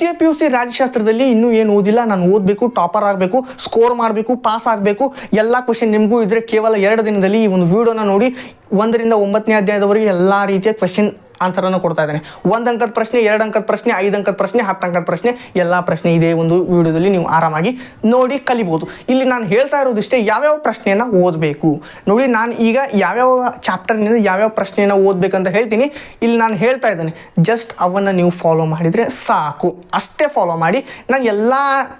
ದ್ವಿತೀಯ P U C ರಾಜ್ಯಶಾಸ್ತ್ರದಲ್ಲಿ ಇನ್ನೂ ಏನು ಓದಿಲ್ಲ, ನಾನು ಓದಬೇಕು ಟಾಪರ್ ಆಗಬೇಕು ಸ್ಕೋರ್ ಮಾಡಬೇಕು ಪಾಸ್ ಆಗಬೇಕು, ಎಲ್ಲ ಕ್ವಶನ್ ನಿಮಗೂ ಇದ್ರೆ ಕೇವಲ ಎರಡು ದಿನದಲ್ಲಿ ಈ ಒಂದು ವಿಡಿಯೋನ ನೋಡಿ ಒಂದರಿಂದ ಒಂಬತ್ತನೇ ಅಧ್ಯಾಯದವರೆಗೆ ಎಲ್ಲ ರೀತಿಯ ಕ್ವಶನ್ ಆನ್ಸರನ್ನು ಕೊಡ್ತಾ ಇದ್ದೇನೆ. ಒಂದು ಅಂಕದ ಪ್ರಶ್ನೆ, ಎರಡು ಅಂಕದ ಪ್ರಶ್ನೆ, ಐದು ಅಂಕದ ಪ್ರಶ್ನೆ, ಹತ್ತು ಅಂಕದ ಪ್ರಶ್ನೆ, ಎಲ್ಲ ಪ್ರಶ್ನೆ ಇದೆ ಒಂದು ವಿಡಿಯೋದಲ್ಲಿ ನೀವು ಆರಾಮಾಗಿ ನೋಡಿ ಕಲಿಬೋದು. ಇಲ್ಲಿ ನಾನು ಹೇಳ್ತಾ ಇರೋದಿಷ್ಟೇ ಯಾವ್ಯಾವ ಪ್ರಶ್ನೆಯನ್ನು ಓದಬೇಕು. ನೋಡಿ, ನಾನು ಈಗ ಯಾವ್ಯಾವ ಚಾಪ್ಟರ್ನಿಂದ ಯಾವ್ಯಾವ ಪ್ರಶ್ನೆಯನ್ನು ಓದಬೇಕಂತ ಹೇಳ್ತೀನಿ. ಇಲ್ಲಿ ನಾನು ಹೇಳ್ತಾ ಇದ್ದೇನೆ ಜಸ್ಟ್ ಅವನ್ನು ನೀವು ಫಾಲೋ ಮಾಡಿದರೆ ಸಾಕು. ಅಷ್ಟೇ ಫಾಲೋ ಮಾಡಿ ನಾನು ಎಲ್ಲ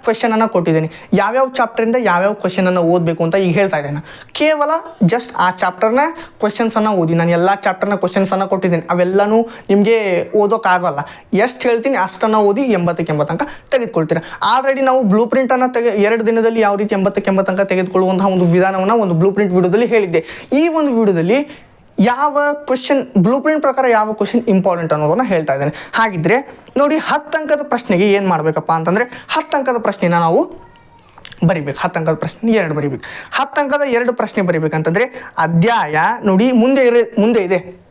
ಕ್ವೆಶನನ್ನು ಕೊಟ್ಟಿದ್ದೀನಿ. ಯಾವ್ಯಾವ ಚಾಪ್ಟರಿಂದ ಯಾವ್ಯಾವ ಕ್ವೆಶನನ್ನು ಓದಬೇಕು ಅಂತ ಈಗ ಹೇಳ್ತಾ ಇದ್ದೇನೆ. ಕೇವಲ ಜಸ್ಟ್ ಆ ಚಾಪ್ಟರ್ನ ಕ್ವೆಶನ್ಸನ್ನು ಓದಿ. ನಾನು ಎಲ್ಲ ಚಾಪ್ಟರ್ನ ಕ್ವೆಶನ್ಸನ್ನು ಕೊಟ್ಟಿದ್ದೇನೆ. ಅವೆಲ್ಲನೂ ನಿಮಗೆ ಓದೋಕ್ಕಾಗಲ್ಲ ಎಷ್ಟು ಹೇಳ್ತೀನಿ ಅಷ್ಟನ್ನು ಓದಿ ಎಂಬತ್ತಕ್ಕೆ ಎಂಬತ್ತು ಅಂಕ ತೆಗೆದುಕೊಳ್ತೀರಾ. ಆಲ್ರೆಡಿ ನಾವು ಬ್ಲೂ ಪ್ರಿಂಟನ್ನು ತೆಗೆ, ಎರಡು ದಿನದಲ್ಲಿ ಯಾವ ರೀತಿ ಎಂಬತ್ತಕ್ಕೆ ಎಂಬತ್ತು ಅಂಕ ತೆಗೆದುಕೊಳ್ಳುವಂತಹ ಒಂದು ವಿಧಾನವನ್ನು ಒಂದು ಬ್ಲೂ ಪ್ರಿಂಟ್ ವಿಡಿಯೋದಲ್ಲಿ ಹೇಳಿದ್ದೆ. ಈ ಒಂದು ವಿಡಿಯೋದಲ್ಲಿ ಯಾವ ಕ್ವಶನ್ ಬ್ಲೂ ಪ್ರಿಂಟ್ ಪ್ರಕಾರ ಯಾವ ಕ್ವಶನ್ ಇಂಪಾರ್ಟೆಂಟ್ ಅನ್ನೋದನ್ನು ಹೇಳ್ತಾ ಇದ್ದೇನೆ. ಹಾಗಿದ್ರೆ ನೋಡಿ ಹತ್ತು ಅಂಕದ ಪ್ರಶ್ನೆಗೆ ಏನು ಮಾಡಬೇಕಪ್ಪ ಅಂತಂದರೆ ಹತ್ತು ಅಂಕದ ಪ್ರಶ್ನೆನ ನಾವು ಬರಿಬೇಕು. ಹತ್ತು ಅಂಕದ ಪ್ರಶ್ನೆ ಎರಡು ಬರಿಬೇಕು. ಹತ್ತು ಅಂಕದ ಎರಡು ಪ್ರಶ್ನೆ ಬರಿಬೇಕಂತಂದರೆ ಅಧ್ಯಾಯ ನೋಡಿ ಮುಂದೆ ಇರ, ಮುಂದೆ ಇದೆ.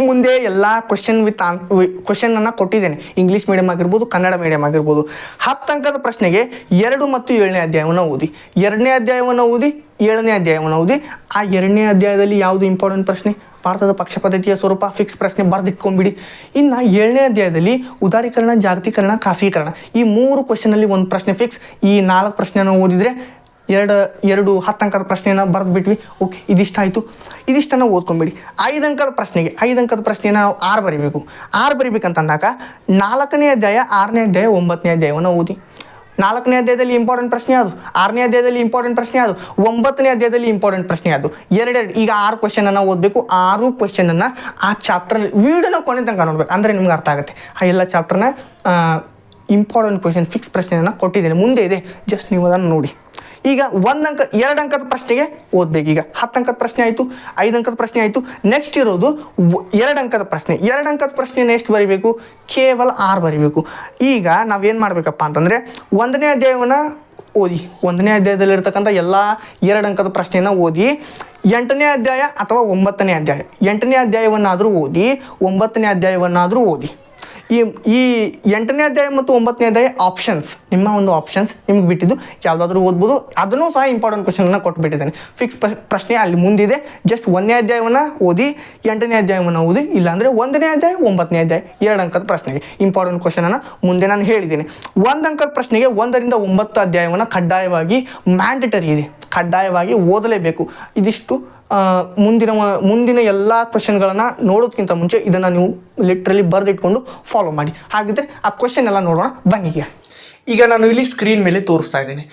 ಮುಂದೆ ಎಲ್ಲ ಕ್ವಶನ್ ವಿತ್ ಆನ್ ಕ್ವಶನನ್ನು ಕೊಟ್ಟಿದ್ದೇನೆ. ಇಂಗ್ಲಿಷ್ ಮೀಡಿಯಮ್ ಆಗಿರ್ಬೋದು, ಕನ್ನಡ ಮೀಡಿಯಮ್ ಆಗಿರ್ಬೋದು. ಹತ್ತು ಅಂಕದ ಪ್ರಶ್ನೆಗೆ ಎರಡು ಮತ್ತು ಏಳನೇ ಅಧ್ಯಾಯವನ್ನು ಓದಿ. ಎರಡನೇ ಅಧ್ಯಾಯವನ್ನು ಓದಿ, ಏಳನೇ ಅಧ್ಯಾಯವನ್ನು ಓದಿ. ಆ ಎರಡನೇ ಅಧ್ಯಾಯದಲ್ಲಿ ಯಾವುದು ಇಂಪಾರ್ಟೆಂಟ್ ಪ್ರಶ್ನೆ? ಭಾರತದ ಪಕ್ಷ ಪದ್ಧತಿಯ ಸ್ವರೂಪ ಫಿಕ್ಸ್ ಪ್ರಶ್ನೆ ಬರೆದಿಟ್ಕೊಂಬಿಡಿ ಇನ್ನು ಏಳನೇ ಅಧ್ಯಾಯದಲ್ಲಿ ಉದಾರೀಕರಣ, ಜಾಗತೀಕರಣ, ಖಾಸಗೀಕರಣ. ಈ ಮೂರು ಕ್ವಶನಲ್ಲಿ ಒಂದು ಪ್ರಶ್ನೆ ಫಿಕ್ಸ್ ಈ ನಾಲ್ಕು ಪ್ರಶ್ನೆಯನ್ನು ಓದಿದರೆ ಎರಡು ಎರಡು ಹತ್ತು ಅಂಕದ ಪ್ರಶ್ನೆಯನ್ನು ಬರೆದು ಬಿಟ್ವಿ ಓಕೆ, ಇದಿಷ್ಟಾಯಿತು. ಇದಿಷ್ಟನ್ನು ಓದ್ಕೊಂಬಿಡಿ ಐದು ಅಂಕದ ಪ್ರಶ್ನೆಗೆ ಐದು ಅಂಕದ ಪ್ರಶ್ನೆಯನ್ನು ನಾವು ಆರು ಬರಿಬೇಕು. ಆರು ಬರಿಬೇಕಂತಂದಾಗ ನಾಲ್ಕನೇ ಅಧ್ಯಾಯ, ಆರನೇ ಅಧ್ಯಾಯ, ಒಂಬತ್ತನೇ ಅಧ್ಯಾಯವನ್ನು ಓದಿ. ನಾಲ್ಕನೇ ಅಧ್ಯಾಯದಲ್ಲಿ ಇಂಪಾರ್ಟೆಂಟ್ ಪ್ರಶ್ನೆ ಅದು ಆರನೇ ಅಧ್ಯಾಯದಲ್ಲಿ ಇಂಪಾರ್ಟೆಂಟ್ ಪ್ರಶ್ನೆ ಅದು ಒಂಬತ್ತನೇ ಅಧ್ಯಾಯದಲ್ಲಿ ಇಂಪಾರ್ಟೆಂಟ್ ಪ್ರಶ್ನೆ ಅದು ಎರಡೆರಡು. ಈಗ ಆರು ಕ್ವಶನನ್ನು ಓದಬೇಕು. ಆರು ಕ್ವಶನನ್ನು ಆ ಚಾಪ್ಟರ್ನಲ್ಲಿ ವೀಡಿಯೋನ ಕೊನೆ ತನಕ ನೋಡಬೇಕು. ಅಂದರೆ ನಿಮ್ಗೆ ಅರ್ಥ ಆಗುತ್ತೆ. ಆ ಎಲ್ಲ ಚಾಪ್ಟರ್ನ ಇಂಪಾರ್ಟೆಂಟ್ ಕ್ವಶನ್ ಫಿಕ್ಸ್ ಪ್ರಶ್ನೆಯನ್ನು ಕೊಟ್ಟಿದ್ದೇನೆ. ಮುಂದೆ ಇದೆ. ಜಸ್ಟ್ ನೀವು ಅದನ್ನು ನೋಡಿ. ಈಗ ಒಂದು ಅಂಕ, ಎರಡು ಅಂಕದ ಪ್ರಶ್ನೆಗೆ ಓದ್ಬೇಕು. ಈಗ ಹತ್ತು ಅಂಕದ ಪ್ರಶ್ನೆ ಆಯಿತು, ಐದು ಅಂಕದ ಪ್ರಶ್ನೆ ಆಯಿತು. ನೆಕ್ಸ್ಟ್ ಇರೋದು ಎರಡ್ ಅಂಕದ ಪ್ರಶ್ನೆ. ಎರಡು ಅಂಕದ ಪ್ರಶ್ನೆ ಎಷ್ಟು ಬರಿಬೇಕು? ಕೇವಲ ಆರು ಬರಿಬೇಕು. ಈಗ ನಾವೇನು ಮಾಡಬೇಕಪ್ಪ ಅಂತಂದರೆ ಒಂದನೇ ಅಧ್ಯಾಯವನ್ನು ಓದಿ. ಒಂದನೇ ಅಧ್ಯಾಯದಲ್ಲಿರ್ತಕ್ಕಂಥ ಎಲ್ಲ ಎರಡು ಅಂಕದ ಪ್ರಶ್ನೆನ ಓದಿ. ಎಂಟನೇ ಅಧ್ಯಾಯ ಅಥವಾ ಒಂಬತ್ತನೇ ಅಧ್ಯಾಯ. ಎಂಟನೇ ಅಧ್ಯಾಯವನ್ನಾದರೂ ಓದಿ, ಒಂಬತ್ತನೇ ಅಧ್ಯಾಯವನ್ನಾದರೂ ಓದಿ. ಈ ಈ ಎಂಟನೇ ಅಧ್ಯಾಯ ಮತ್ತು ಒಂಬತ್ತನೇ ಅಧ್ಯಾಯ ಆಪ್ಷನ್ಸ್ ನಿಮ್ಮ ಒಂದು ಆಪ್ಷನ್ಸ್ ನಿಮ್ಗೆ ಬಿಟ್ಟಿದ್ದು ಯಾವುದಾದ್ರೂ ಓದ್ಬೋದು. ಅದನ್ನು ಸಹ ಇಂಪಾರ್ಟೆಂಟ್ ಕ್ವಶನನ್ನು ಕೊಟ್ಬಿಟ್ಟಿದ್ದೇನೆ. ಫಿಕ್ಸ್ ಪ್ರಶ್ನೆ ಅಲ್ಲಿ ಮುಂದಿದೆ. ಜಸ್ಟ್ ಒಂದನೇ ಅಧ್ಯಾಯವನ್ನು ಓದಿ, ಎಂಟನೇ ಅಧ್ಯಾಯವನ್ನು ಓದಿ, ಇಲ್ಲಾಂದರೆ ಒಂದನೇ ಅಧ್ಯಾಯ, ಒಂಬತ್ತನೇ ಅಧ್ಯಾಯ, ಎರಡು ಅಂಕದ ಪ್ರಶ್ನೆಗೆ. ಇಂಪಾರ್ಟೆಂಟ್ ಕ್ವಶನನ್ನು ಮುಂದೆ ನಾನು ಹೇಳಿದ್ದೀನಿ. ಒಂದು ಅಂಕದ ಪ್ರಶ್ನೆಗೆ ಒಂದರಿಂದ ಒಂಬತ್ತು ಅಧ್ಯಾಯವನ್ನು ಕಡ್ಡಾಯವಾಗಿ ಮ್ಯಾಂಡೇಟರಿ ಇದೆ. ಕಡ್ಡಾಯವಾಗಿ ಓದಲೇಬೇಕು. ಇದಿಷ್ಟು ಮುಂದಿನ ಮುಂದಿನ ಎಲ್ಲ ಕ್ವಶನ್ಗಳನ್ನು ನೋಡೋದಕ್ಕಿಂತ ಮುಂಚೆ ಇದನ್ನು ನೀವು ಲಿಟ್ರಲಿ ಬರೆದಿಟ್ಕೊಂಡು ಫಾಲೋ ಮಾಡಿ. ಹಾಗಿದ್ರೆ ಆ ಕ್ವಶನ್ ಎಲ್ಲ ನೋಡೋಣ. ಬನ್ನಿ ಈಗ. ನಾನು ಇಲ್ಲಿ ಸ್ಕ್ರೀನ್ ಮೇಲೆ ತೋರಿಸ್ತಾ ಇದ್ದೇನೆ.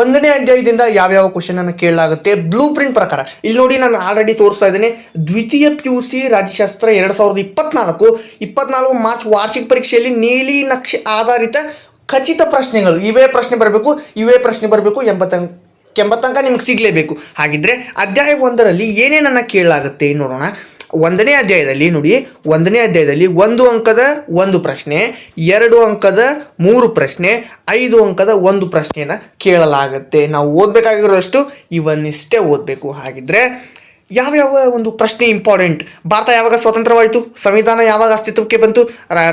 ಒಂದನೇ ಅಧ್ಯಾಯದಿಂದ ಯಾವ್ಯಾವ ಕ್ವಶನ್ ಅನ್ನು ಕೇಳಲಾಗುತ್ತೆ? ಬ್ಲೂ ಪ್ರಿಂಟ್ ಪ್ರಕಾರ. ಇಲ್ಲಿ ನೋಡಿ ನಾನು ಆಲ್ರೆಡಿ ತೋರಿಸ್ತಾ ಇದ್ದೇನೆ. ದ್ವಿತೀಯ ಪಿ ಯು ಸಿ ರಾಜ್ಯಶಾಸ್ತ್ರ ಎರಡು ಸಾವಿರದ ಇಪ್ಪತ್ನಾಲ್ಕು. ಇಪ್ಪತ್ನಾಲ್ಕು ಮಾರ್ಚ್ ವಾರ್ಷಿಕ ಪರೀಕ್ಷೆಯಲ್ಲಿ ನೀಲಿ ನಕ್ಷೆ ಆಧಾರಿತ ಖಚಿತ ಪ್ರಶ್ನೆಗಳು. ಇವೇ ಪ್ರಶ್ನೆ ಬರಬೇಕು, ಇವೇ ಪ್ರಶ್ನೆ ಬರಬೇಕು ಎಂಬತ್ತ ಎಂಬತ್ತಂಕ ನಿಮ್ಗೆ ಸಿಗಲೇಬೇಕು. ಹಾಗಿದ್ರೆ ಅಧ್ಯಾಯ ಒಂದರಲ್ಲಿ ಏನೇನನ್ನು ಕೇಳಲಾಗುತ್ತೆ ನೋಡೋಣ. ಒಂದನೇ ಅಧ್ಯಾಯದಲ್ಲಿ ನೋಡಿ, ಒಂದನೇ ಅಧ್ಯಾಯದಲ್ಲಿ ಒಂದು ಅಂಕದ ಒಂದು ಪ್ರಶ್ನೆ, ಎರಡು ಅಂಕದ ಮೂರು ಪ್ರಶ್ನೆ, ಐದು ಅಂಕದ ಒಂದು ಪ್ರಶ್ನೆಯನ್ನು ಕೇಳಲಾಗುತ್ತೆ. ನಾವು ಓದಬೇಕಾಗಿರೋಷ್ಟು ಇವನ್ನಿಷ್ಟೇ ಓದಬೇಕು. ಹಾಗಿದ್ರೆ ಯಾವ್ಯಾವ ಒಂದು ಪ್ರಶ್ನೆ ಇಂಪಾರ್ಟೆಂಟ್ ಭಾರತ ಯಾವಾಗ ಸ್ವತಂತ್ರವಾಯಿತು? ಸಂವಿಧಾನ ಯಾವಾಗ ಅಸ್ತಿತ್ವಕ್ಕೆ ಬಂತು?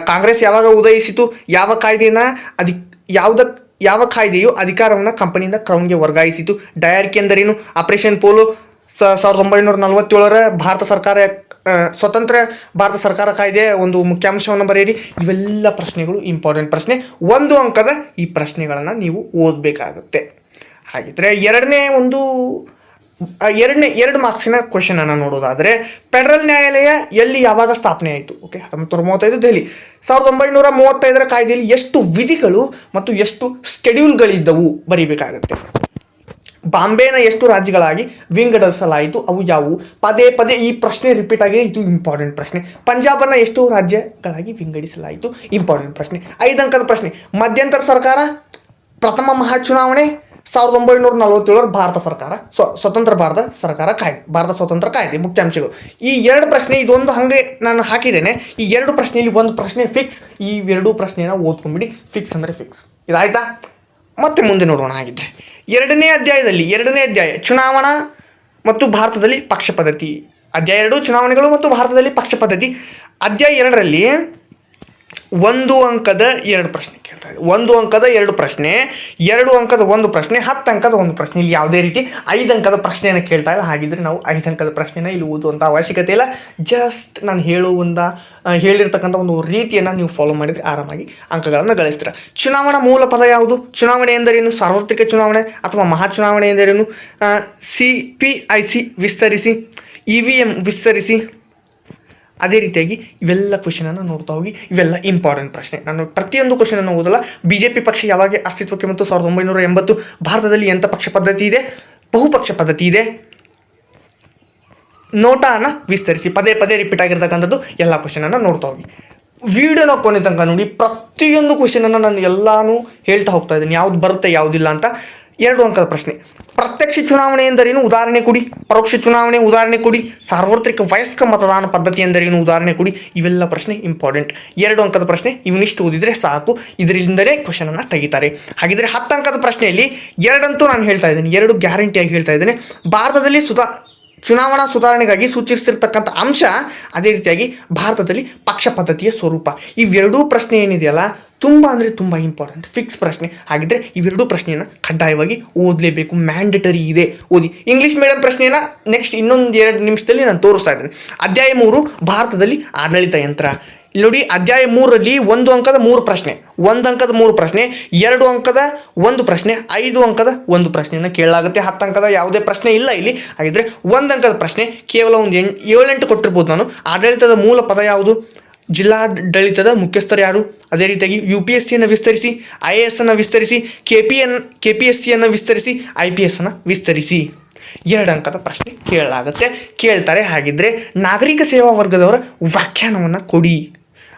ಕಾಂಗ್ರೆಸ್ ಯಾವಾಗ ಉದಯಿಸಿತು? ಯಾವ ಕಾಯ್ದೆನ ಅದಕ್ಕೆ ಯಾವುದ ಯಾವ ಕಾಯ್ದೆಯು ಅಧಿಕಾರವನ್ನು ಕಂಪನಿಯಿಂದ ಕ್ರೌನ್ಗೆ ವರ್ಗಾಯಿಸಿತು. ಡಯಾರಿಕೆ ಎಂದರೇನು? ಆಪರೇಷನ್ ಪೋಲೋ ಸಾವಿರದ ಒಂಬೈನೂರ ನಲವತ್ತೇಳರ ಭಾರತ ಸರ್ಕಾರ ಸ್ವತಂತ್ರ ಭಾರತ ಸರ್ಕಾರ ಕಾಯ್ದೆ ಒಂದು ಮುಖ್ಯಾಂಶವನ್ನು ಬರೆಯಿರಿ. ಇವೆಲ್ಲ ಪ್ರಶ್ನೆಗಳು ಇಂಪಾರ್ಟೆಂಟ್ ಪ್ರಶ್ನೆ. ಒಂದು ಅಂಕದ ಈ ಪ್ರಶ್ನೆಗಳನ್ನು ನೀವು ಓದಬೇಕಾಗುತ್ತೆ. ಹಾಗಿದ್ರೆ ಎರಡನೇ ಒಂದು ಎರಡನೇ, ಎರಡು ಮಾರ್ಕ್ಸಿನ ಕ್ವಶನ್ ಅನ್ನು ನೋಡೋದಾದರೆ ಫೆಡರಲ್ ನ್ಯಾಯಾಲಯ ಎಲ್ಲಿ ಯಾವಾಗ ಸ್ಥಾಪನೆ ಆಯಿತು? ಓಕೆ ಹತ್ತೊಂಬತ್ತು ಮೂವತ್ತೈದು ದೆಹಲಿ. ಸಾವಿರದ ಒಂಬೈನೂರ ಮೂವತ್ತೈದರ ಕಾಯ್ದೆಯಲ್ಲಿ ಎಷ್ಟು ವಿಧಿಗಳು ಮತ್ತು ಎಷ್ಟು ಸ್ಕೆಡ್ಯೂಲ್ಗಳಿದ್ದವು ಬರೀಬೇಕಾಗತ್ತೆ? ಬಾಂಬೆನ ಎಷ್ಟು ರಾಜ್ಯಗಳಾಗಿ ವಿಂಗಡಿಸಲಾಯಿತು? ಅವು ಯಾವುವು? ಪದೇ ಪದೇ ಈ ಪ್ರಶ್ನೆ ರಿಪೀಟ್ ಆಗಿದೆ. ಇದು ಇಂಪಾರ್ಟೆಂಟ್ ಪ್ರಶ್ನೆ. ಪಂಜಾಬನ್ನು ಎಷ್ಟು ರಾಜ್ಯಗಳಾಗಿ ವಿಂಗಡಿಸಲಾಯಿತು? ಇಂಪಾರ್ಟೆಂಟ್ ಪ್ರಶ್ನೆ. ಐದು ಪ್ರಶ್ನೆ. ಮಧ್ಯಂತರ ಸರ್ಕಾರ, ಪ್ರಥಮ ಮಹಾ ಚುನಾವಣೆ ಸಾವಿರದ ಒಂಬೈನೂರ ನಲವತ್ತೇಳರ ಭಾರತ ಸರ್ಕಾರ, ಸ್ವ, ಸ್ವತಂತ್ರ ಭಾರತ ಸರ್ಕಾರ ಕಾಯ್ದೆ, ಭಾರತ ಸ್ವತಂತ್ರ ಕಾಯ್ದೆ, ಮುಖ್ಯಾಂಶಗಳು. ಈ ಎರಡು ಪ್ರಶ್ನೆ, ಇದೊಂದು ಹಾಗೆ ನಾನು ಹಾಕಿದ್ದೇನೆ. ಈ ಎರಡು ಪ್ರಶ್ನೆಯಲ್ಲಿ ಒಂದು ಪ್ರಶ್ನೆ ಫಿಕ್ಸ್ ಈ ಎರಡು ಪ್ರಶ್ನೆನ ಓದ್ಕೊಂಬಿಡಿ. ಫಿಕ್ಸ್ ಅಂದರೆ ಫಿಕ್ಸ್ ಇದಾಯ್ತಾ? ಮತ್ತೆ ಮುಂದೆ ನೋಡೋಣ ಹಾಗಿದ್ರೆ. ಎರಡನೇ ಅಧ್ಯಾಯದಲ್ಲಿ, ಎರಡನೇ ಅಧ್ಯಾಯ, ಚುನಾವಣಾ ಮತ್ತು ಭಾರತದಲ್ಲಿ ಪಕ್ಷ ಪದ್ಧತಿ. ಅಧ್ಯಾಯ ಎರಡು, ಚುನಾವಣೆಗಳು ಮತ್ತು ಭಾರತದಲ್ಲಿ ಪಕ್ಷ ಪದ್ಧತಿ. ಅಧ್ಯಾಯ ಎರಡರಲ್ಲಿ ಒಂದು ಅಂಕದ ಎರಡು ಪ್ರಶ್ನೆ ಕೇಳ್ತಾ ಇದೆ ಒಂದು ಅಂಕದ ಎರಡು ಪ್ರಶ್ನೆ, ಎರಡು ಅಂಕದ ಒಂದು ಪ್ರಶ್ನೆ, ಹತ್ತು ಅಂಕದ ಒಂದು ಪ್ರಶ್ನೆ, ಇಲ್ಲಿ ಯಾವುದೇ ರೀತಿ ಐದು ಅಂಕದ ಪ್ರಶ್ನೆಯನ್ನು ಕೇಳ್ತಾ ಇಲ್ಲ ಹಾಗಿದ್ರೆ ನಾವು ಐದು ಅಂಕದ ಪ್ರಶ್ನೆನ ಇಲ್ಲಿ ಓದುವಂಥ ಅವಶ್ಯಕತೆ ಇಲ್ಲ. ಜಸ್ಟ್ ನಾನು ಹೇಳೋ ಒಂದು ಹೇಳಿರ್ತಕ್ಕಂಥ ಒಂದು ರೀತಿಯನ್ನು ನೀವು ಫಾಲೋ ಮಾಡಿದರೆ ಆರಾಮಾಗಿ ಅಂಕಗಳನ್ನು ಗಳಿಸ್ತೀರ. ಚುನಾವಣಾ ಮೂಲ ಪದ ಯಾವುದು? ಚುನಾವಣೆ ಎಂದರೇನು? ಸಾರ್ವತ್ರಿಕ ಚುನಾವಣೆ ಅಥವಾ ಮಹಾ ಚುನಾವಣೆ ಎಂದರೇನು? ಸಿ ಪಿ ಐ ಸಿ ವಿಸ್ತರಿಸಿ ಇ ವಿ ಎಂ ವಿಸ್ತರಿಸಿ ಅದೇ ರೀತಿಯಾಗಿ ಇವೆಲ್ಲ ಕ್ವಶನನ್ನು ನೋಡ್ತಾ ಹೋಗಿ, ಇವೆಲ್ಲ ಇಂಪಾರ್ಟೆಂಟ್ ಪ್ರಶ್ನೆ. ನಾನು ಪ್ರತಿಯೊಂದು ಕ್ವಶನನ್ನು ಓದಲ್ಲ ಬಿ ಜೆ ಪಿ ಪಕ್ಷ ಯಾವಾಗ ಅಸ್ತಿತ್ವಕ್ಕೆ ಮತ್ತು ಸಾವಿರದ ಒಂಬೈನೂರ ಎಂಬತ್ತು ಭಾರತದಲ್ಲಿ ಎಂಥ ಪಕ್ಷ ಪದ್ಧತಿ ಇದೆ? ಬಹುಪಕ್ಷ ಪದ್ಧತಿ ಇದೆ. ನೋಟಾನ ವಿಸ್ತರಿಸಿ, ಪದೇ ಪದೇ ರಿಪೀಟ್ ಆಗಿರ್ತಕ್ಕಂಥದ್ದು ಎಲ್ಲ ಕ್ವಶನನ್ನು ನೋಡ್ತಾ ಹೋಗಿ. ವಿಡಿಯೋನ ಕೊನೆ ತನಕ ನೋಡಿ, ಪ್ರತಿಯೊಂದು ಕ್ವಶನನ್ನು ನಾನು ಎಲ್ಲಾನು ಹೇಳ್ತಾ ಹೋಗ್ತಾ ಇದ್ದೀನಿ. ಯಾವ್ದು ಬರುತ್ತೆ, ಯಾವುದಿಲ್ಲ ಅಂತ. ಎರಡು ಅಂಕದ ಪ್ರಶ್ನೆ. ಪ್ರತ್ಯಕ್ಷ ಚುನಾವಣೆ ಎಂದರೇನು? ಉದಾಹರಣೆ ಕೊಡಿ. ಪರೋಕ್ಷ ಚುನಾವಣೆ ಉದಾಹರಣೆ ಕೊಡಿ. ಸಾರ್ವತ್ರಿಕ ವಯಸ್ಕ ಮತದಾನ ಪದ್ಧತಿ ಎಂದರೇನು? ಉದಾಹರಣೆ ಕೊಡಿ. ಇವೆಲ್ಲ ಪ್ರಶ್ನೆ ಇಂಪಾರ್ಟೆಂಟ್ ಎರಡು ಅಂಕದ ಪ್ರಶ್ನೆ. ಇವನಿಷ್ಟು ಓದಿದರೆ ಸಾಕು. ಇದರಿಂದಲೇ ಕ್ವಶನನ್ನು ತೆಗಿತಾರೆ. ಹಾಗಿದ್ರೆ ಹತ್ತು ಅಂಕದ ಪ್ರಶ್ನೆಯಲ್ಲಿ ಎರಡಂತೂ ನಾನು ಹೇಳ್ತಾ ಇದ್ದೀನಿ. ಎರಡು ಗ್ಯಾರಂಟಿಯಾಗಿ ಹೇಳ್ತಾ ಇದ್ದೇನೆ. ಭಾರತದಲ್ಲಿ ಸುಧಾ, ಚುನಾವಣಾ ಸುಧಾರಣೆಗಾಗಿ ಸೂಚಿಸಿರ್ತಕ್ಕಂಥ ಅಂಶ ಅದೇ ರೀತಿಯಾಗಿ ಭಾರತದಲ್ಲಿ ಪಕ್ಷ ಪದ್ಧತಿಯ ಸ್ವರೂಪ. ಇವೆರಡೂ ಪ್ರಶ್ನೆ ಏನಿದೆಯಲ್ಲ? ತುಂಬ ಅಂದರೆ ತುಂಬ ಇಂಪಾರ್ಟೆಂಟ್ ಫಿಕ್ಸ್ ಪ್ರಶ್ನೆ. ಹಾಗಿದ್ರೆ ಇವೆರಡೂ ಪ್ರಶ್ನೆಯನ್ನು ಕಡ್ಡಾಯವಾಗಿ ಓದಲೇಬೇಕು. ಮ್ಯಾಂಡಟರಿ ಇದೆ. ಓದಿ. ಇಂಗ್ಲೀಷ್ ಮೀಡಿಯಂ ಪ್ರಶ್ನೆಯನ್ನು ನೆಕ್ಸ್ಟ್ ಇನ್ನೊಂದು ಎರಡು ನಿಮಿಷದಲ್ಲಿ ನಾನು ತೋರಿಸ್ತಾ ಇದ್ದೇನೆ. ಅಧ್ಯಾಯ ಮೂರು, ಭಾರತದಲ್ಲಿ ಆಡಳಿತ ಯಂತ್ರ. ನೋಡಿ, ಅಧ್ಯಾಯ ಮೂರರಲ್ಲಿ ಒಂದು ಅಂಕದ ಮೂರು ಪ್ರಶ್ನೆ. ಒಂದು ಅಂಕದ ಮೂರು ಪ್ರಶ್ನೆ, ಎರಡು ಅಂಕದ ಒಂದು ಪ್ರಶ್ನೆ, ಐದು ಅಂಕದ ಒಂದು ಪ್ರಶ್ನೆಯನ್ನು ಕೇಳಲಾಗುತ್ತೆ. ಹತ್ತು ಅಂಕದ ಯಾವುದೇ ಪ್ರಶ್ನೆ ಇಲ್ಲ ಇಲ್ಲಿ. ಹಾಗಿದ್ರೆ ಒಂದು ಅಂಕದ ಪ್ರಶ್ನೆ ಕೇವಲ ಒಂದು ಎಂಟು ಏಳೆಂಟು ಕೊಟ್ಟಿರ್ಬೋದು ನಾನು. ಆಡಳಿತದ ಮೂಲ ಪದ ಯಾವುದು? ಜಿಲ್ಲಾಡಳಿತದ ಮುಖ್ಯಸ್ಥರು ಯಾರು? ಅದೇ ರೀತಿಯಾಗಿ ಯು ಪಿ ಎಸ್ ಸಿಯನ್ನು ವಿಸ್ತರಿಸಿ ಐ ಎ ಎಸ್ ಅನ್ನು ವಿಸ್ತರಿಸಿ K P N K P S ಸಿಯನ್ನು ವಿಸ್ತರಿಸಿ ಐ ಪಿ ಎಸ್ ಅನ್ನು ವಿಸ್ತರಿಸಿ. ಎರಡು ಅಂಕದ ಪ್ರಶ್ನೆ ಕೇಳಲಾಗುತ್ತೆ. ಕೇಳ್ತಾರೆ, ಹಾಗಿದ್ರೆ ನಾಗರಿಕ ಸೇವಾ ವರ್ಗದವರ ವ್ಯಾಖ್ಯಾನವನ್ನು ಕೊಡಿ.